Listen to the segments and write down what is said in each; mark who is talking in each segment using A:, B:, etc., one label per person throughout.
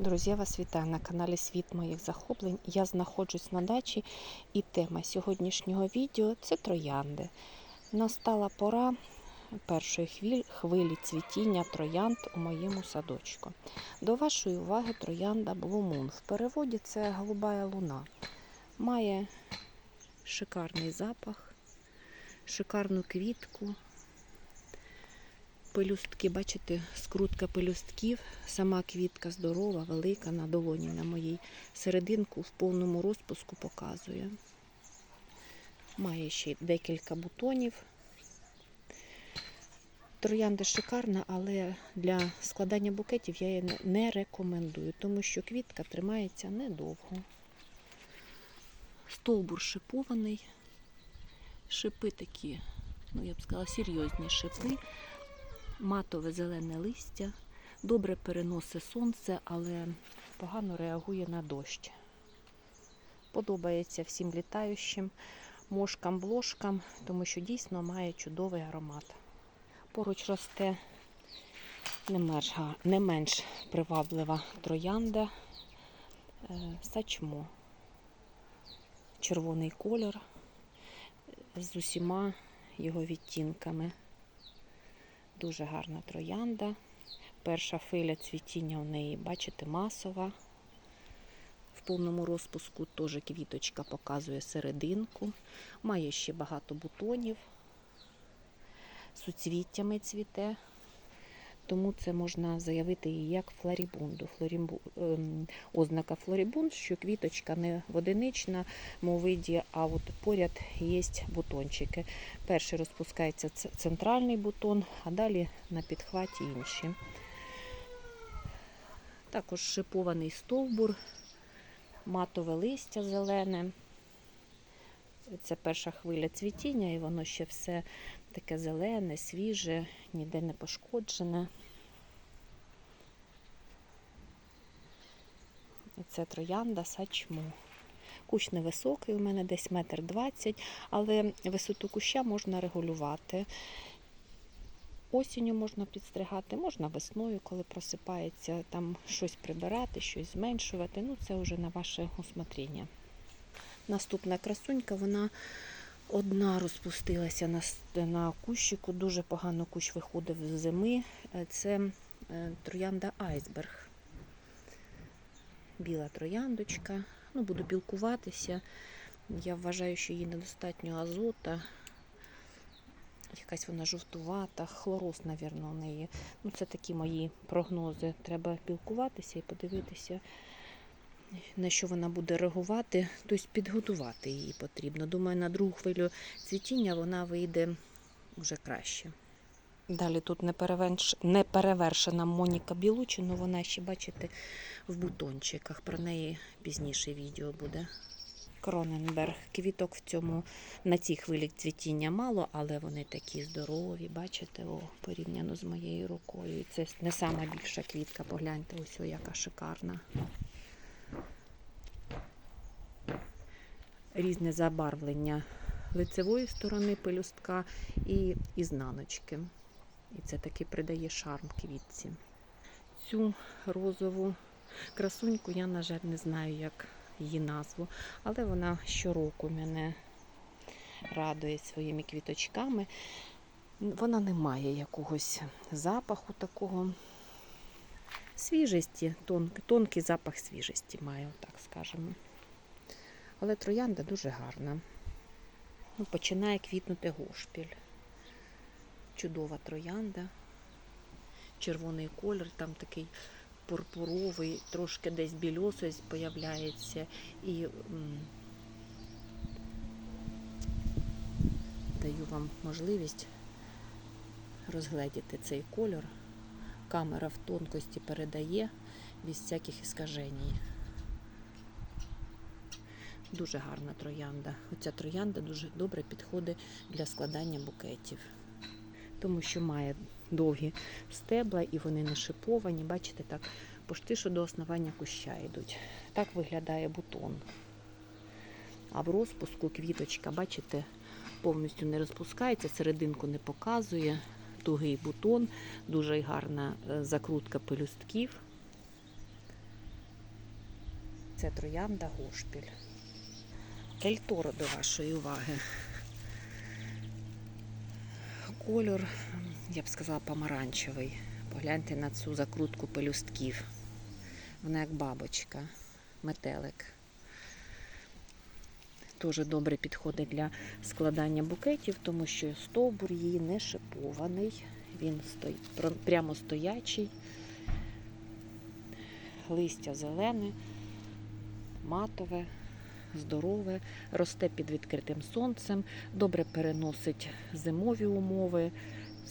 A: Друзі, вас вітаю на каналі Світ моїх захоплень. Я знаходжусь на дачі, і тема сьогоднішнього відео це троянди. Настала пора першої хвилі, хвилі цвітіння троянд у моєму садочку. До вашої уваги троянда Blue Moon. В переводі це голубая луна. Має шикарний запах, шикарну квітку. Пелюстки, бачите, скрутка пелюстків, сама квітка здорова, велика на долоні на моїй серединку в повному розпуску показує. Має ще декілька бутонів. Троянда шикарна, але для складання букетів я її не- рекомендую, тому що квітка тримається недовго. Стовбур шипований, шипи такі, ну я б сказала, серйозні шипи матове зелене листя, добре переносить сонце, але погано реагує на дощ. Подобається всім літаючим мошкам, блошкам, тому що дійсно має чудовий аромат. Поруч росте не менш, не менш приваблива троянда е, сачмо. Червоний кольор е, з усіма його відтінками. Дуже гарна троянда. Перша филя цвітіння у неї, бачите, масова. В повному розпуску теж квіточка показує серединку. Має ще багато бутонів. Суцвіттями цвіте. Тому це можна заявити її як флорібунду. Флорібу... ем, ознака флорібунд, що квіточка не в одиничному а от поряд є бутончики. Перший розпускається центральний бутон, а далі на підхваті інші. Також шипований стовбур, матове листя зелене. Це перша хвиля цвітіння, і воно ще все таке зелене, свіже, ніде не пошкоджене. І це троянда сачму. Кущ невисокий, у мене десь метр двадцять, але висоту куща можна регулювати. Осінню можна підстригати, можна весною, коли просипається, там щось прибирати, щось зменшувати. Ну, це вже на ваше усмотріння. Наступна красунька, вона одна розпустилася на, на кущику, дуже погано кущ виходив з зими. Е, Це е, троянда айсберг. Біла трояндочка. Ну, буду пілкуватися. Я вважаю, що їй недостатньо азота. Якась вона жовтувата, хлороз, мабуть, у неї. Ну, це такі мої прогнози. Треба пілкуватися і подивитися, на що вона буде реагувати. Тобто підготувати її потрібно. Думаю, на другу хвилю цвітіння вона вийде вже краще. Далі тут непереверш- неперевершена Моніка Білучі, але вона ще, бачите, в бутончиках. Про неї пізніше відео буде. Кроненберг. Квіток в цьому на цій хвилі цвітіння мало, але вони такі здорові, бачите, о, порівняно з моєю рукою. І це не сама більша квітка, погляньте, ось яка шикарна. Різне забарвлення лицевої сторони пелюстка і ізнаночки. І це таки придає шарм квітці. Цю розову красуньку я, на жаль, не знаю, як її назву, але вона щороку мене радує своїми квіточками. Вона не має якогось запаху такого. Свіжості, тонкий, тонкий запах свіжості має, так скажемо. Але троянда дуже гарна. Ну, починає квітнути гошпіль. Чудова троянда. Червоний колір, там такий пурпуровий, трошки десь більосось появляється. І даю вам можливість розгледіти цей кольор. Камера в тонкості передає без всяких іскажень. Дуже гарна троянда. Оця троянда дуже добре підходить для складання букетів, тому що має довгі стебла і вони не шиповані. Бачите, так, пошти що до основання куща йдуть. Так виглядає бутон. А в розпуску квіточка, бачите, повністю не розпускається, серединку не показує. Тугий бутон, дуже гарна е, закрутка пелюстків. Це троянда Гошпіль. Ельторо до вашої уваги. Кольор, я б сказала, помаранчевий. Погляньте на цю закрутку пелюстків. Вона як бабочка, метелик. Дуже добре підходить для складання букетів, тому що стовбур її не шипований, він стоїть прямо стоячий, листя зелене, матове, здорове, росте під відкритим сонцем, добре переносить зимові умови,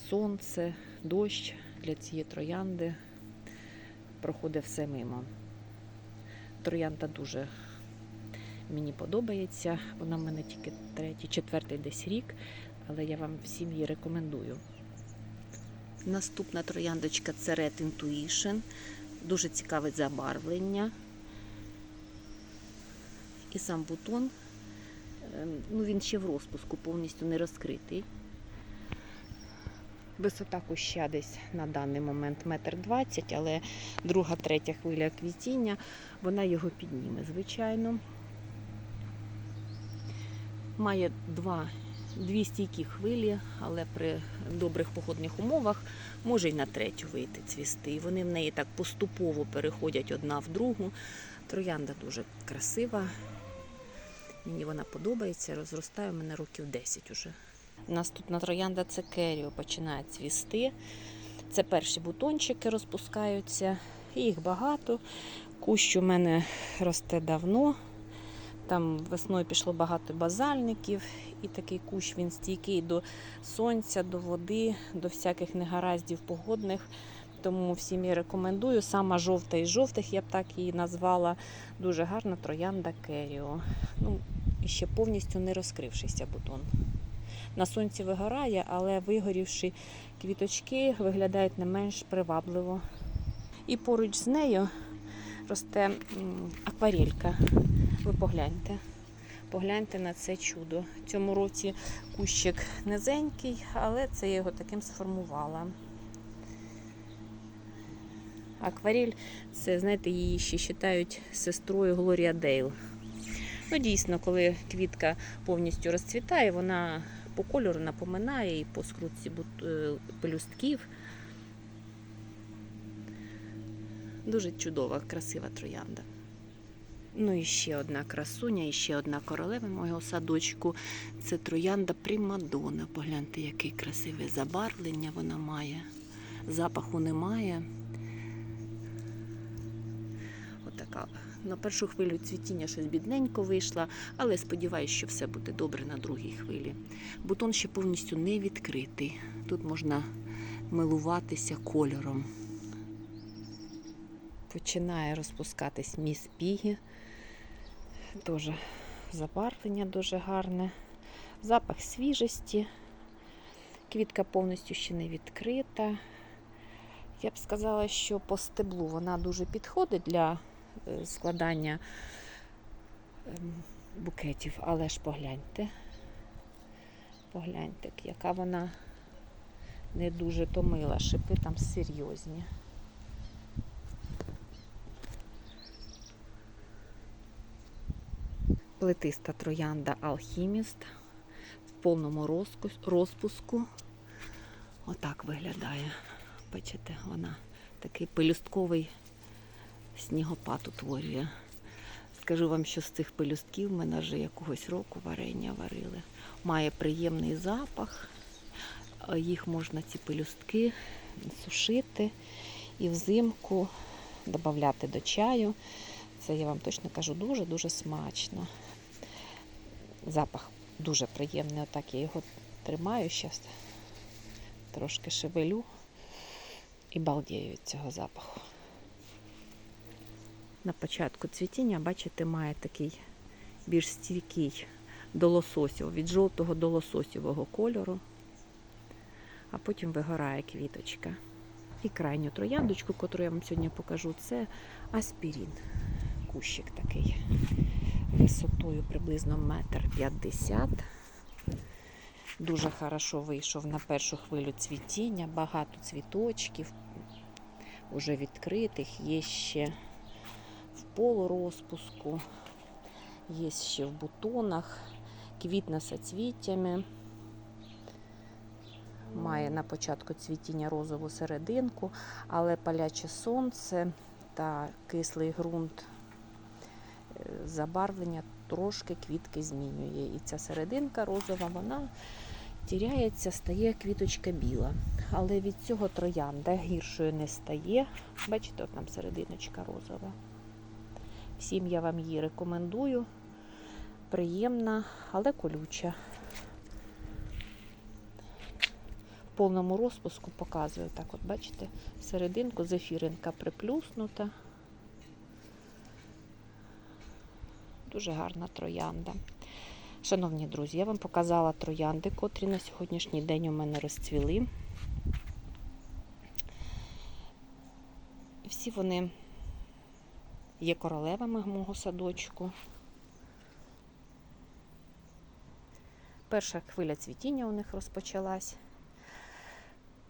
A: сонце, дощ для цієї троянди. Проходить все мимо. Троянда дуже мені подобається. Вона в мене тільки третій, четвертий десь рік, але я вам всім її рекомендую. Наступна трояндочка це Red Intuition. Дуже цікаве забарвлення. І сам бутон, ем, ну він ще в розпуску, повністю не розкритий. Висота куща десь на даний момент метр двадцять, але друга, третя хвиля квітіння, вона його підніме, звичайно. Має два, дві стійкі хвилі, але при добрих погодних умовах може й на третю вийти цвісти. І вони в неї так поступово переходять одна в другу. Троянда дуже красива. Мені вона подобається, розростає у мене років 10 уже. Наступна троянда це керіо, починає цвісти. Це перші бутончики розпускаються. Їх багато. Кущ у мене росте давно. Там весною пішло багато базальників, і такий кущ він стійкий до сонця, до води, до всяких негараздів погодних. Тому всім я рекомендую. Сама жовта із жовтих, я б так її назвала. Дуже гарна троянда Керіо. Ну, і ще повністю не розкрившийся бутон. На сонці вигорає, але вигорівши квіточки виглядають не менш привабливо. І поруч з нею росте акварелька. Ви погляньте. Погляньте на це чудо. Цьому році кущик низенький, але це я його таким сформувала. Акварель, це, знаєте, її ще вважають сестрою Глорія Дейл. Ну, дійсно, коли квітка повністю розцвітає, вона по кольору напоминає і по скрутці е, пелюстків. Дуже чудова, красива троянда. Ну і ще одна красуня, і ще одна королева мого садочку. Це троянда Примадона. Погляньте, яке красиве забарвлення вона має. Запаху немає. Отака. На першу хвилю цвітіння щось бідненько вийшла, але сподіваюся, що все буде добре на другій хвилі. Бутон ще повністю не відкритий. Тут можна милуватися кольором. Починає розпускатись міс Пігі. Теж забарвлення дуже гарне. Запах свіжості. Квітка повністю ще не відкрита. Я б сказала, що по стеблу вона дуже підходить для складання ем, букетів, але ж погляньте. Погляньте, яка вона не дуже томила. Шипи там серйозні. Плетиста троянда Алхіміст в повному розпуску. Отак виглядає. Бачите, вона такий пелюстковий снігопад утворює. Скажу вам, що з цих пелюстків ми вже якогось року варення варили. Має приємний запах. Їх можна ці пелюстки сушити і взимку додати до чаю. Це я вам точно кажу дуже-дуже смачно. Запах дуже приємний. Отак я його тримаю зараз. Трошки шевелю і балдію від цього запаху. На початку цвітіння, бачите, має такий більш стійкий до лососів, від жовтого до лососівого кольору, а потім вигорає квіточка. І крайню трояндочку, яку я вам сьогодні покажу, це аспірін. Кущик такий висотою приблизно метр п'ятдесят. Дуже хорошо вийшов на першу хвилю цвітіння, багато цвіточків, уже відкритих, є ще полурозпуску, є ще в бутонах, квітне соцвіттями. Має на початку цвітіння розову серединку, але паляче сонце та кислий ґрунт е, забарвлення трошки квітки змінює. І ця серединка розова, вона тіряється, стає квіточка біла. Але від цього троянда гіршою не стає. Бачите, от там серединочка розова. Всім я вам її рекомендую. Приємна, але колюча. В повному розпуску показую. Так, от бачите, серединку зефіринка приплюснута. Дуже гарна троянда. Шановні друзі, я вам показала троянди, котрі на сьогоднішній день у мене розцвіли. Всі вони є королевами мого садочку. Перша хвиля цвітіння у них розпочалась.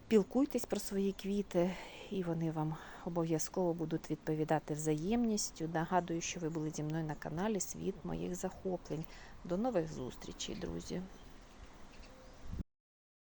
A: Пілкуйтесь про свої квіти, і вони вам обов'язково будуть відповідати взаємністю. Нагадую, що ви були зі мною на каналі Світ моїх захоплень. До нових зустрічей, друзі!